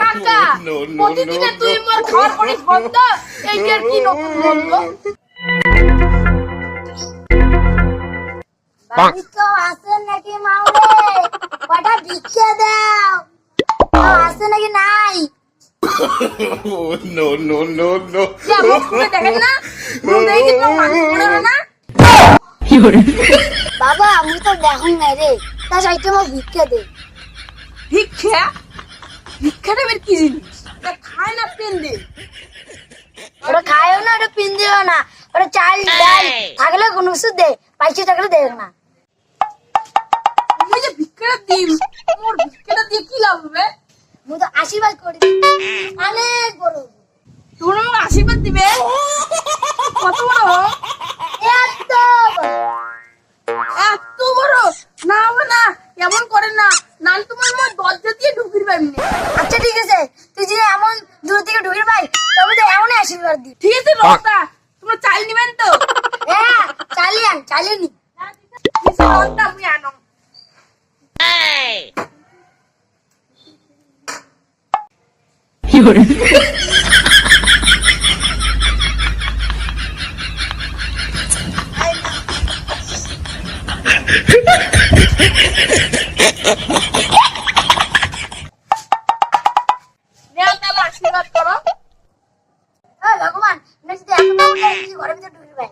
কাকা প্রতিদিনে তুই মোর খাওয়ার করিস বন্ধ এইটার কি নতুন বন্ধ বাড়ি তো নাকি মাউরে কটা ভিক্ষে দাও। কেউ নাকি নাই? No, no, no, no. যে মুখ খুলে দেখেন না। মুখ দেখে কি তোমার মানুষ না? বাবা আমি তো দেখুন নাই রে। তা চাইতে আমার ভিক্ষে দে। ভিক্ষা? ভিক্ষা দেবের কি জিনিস? এটা খায় না পেন দে ওটা খায়ও না ওটা পিন দিও না। ওটা চাল ডাল থাকলে কোনো কিছু দে পয়সা থাকলে দেখ না। তুমি যে ভিক্ষাটা দিম মোর ভিক্ষাটা দিয়ে কি লাভ হবে? আমি তো আশীর্বাদ করি। অনেক বড়। তোমরা আমাকে আশীর্বাদ দিবে? কত বড় এত বড়। এত বড়? না হবে না এমন করেন না। নাল তোমার আমার দরজা দিয়ে ঢুকির পাইনি আচ্ছা ঠিক আছে। তুই যদি এমন দূর থেকে ঢুকে পাই তবে তো এমনই আশীর্বাদ দি ঠিক আছে রস্তা তোমরা চাল নিবেন তো? হ্যাঁ চালিয়ে আন চালিয়ে নি। আমি আনো। হ্যাঁ না যদি এত বড় ঘরের ভিতরে ঢুকে পাই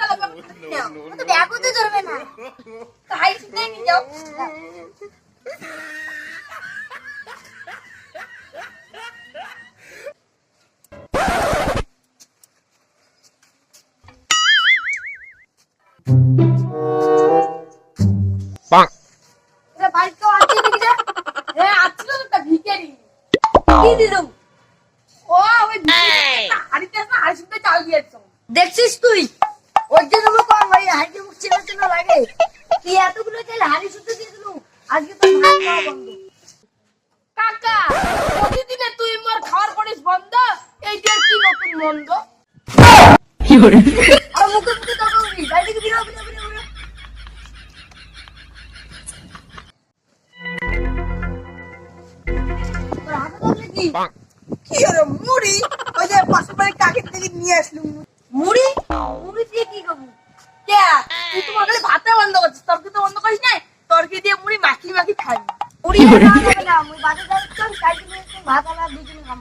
তাহলে বাবু, নেও ও তো ধরবে না তাই সিধাই নিয়ে যাও এটা বাইক তো আছে দেখি যা হ্যাঁ আছিল তো একটা ভিখারি কি দিলুম ও ওই ভিখারিটা হাড়িতে আসে হাড়ি শুদ্ধ চাল দিয়েছ। দেখছিস তুই? ওই যে তুমি কম ভাই হাড়ি মুখ চেনা চেনা লাগে। কি এতগুলো তেল হাড়ি শুদ্ধ দিয়ে দিলুম আজকে তো ভাত খাওয়া বন্ধ। কাকা প্রতিদিনে তুই মোর খাওয়ার করিস বন্ধ? এইটার কি নতুন মন্দ? আর মুখে মুখে তর্ক করি বাইরে থেকে বেরো বেরো বেরো ধরলে কি হলো মুড়ি? ওই যে পাশের বাড়ির কাকের থেকে নিয়ে আসলুম মুড়ি। মুড়ি? দিয়ে কি করব? কে? তুই তো মগলে ভাতে বন্ধ করছিস তরকি তো বন্ধ করিস নাই? তরকি দিয়ে মুড়ি মাখি মাখি খাবি। মুড়ি বাজার যাচ্ছি কালকে ভাত আলা দুজনে খাব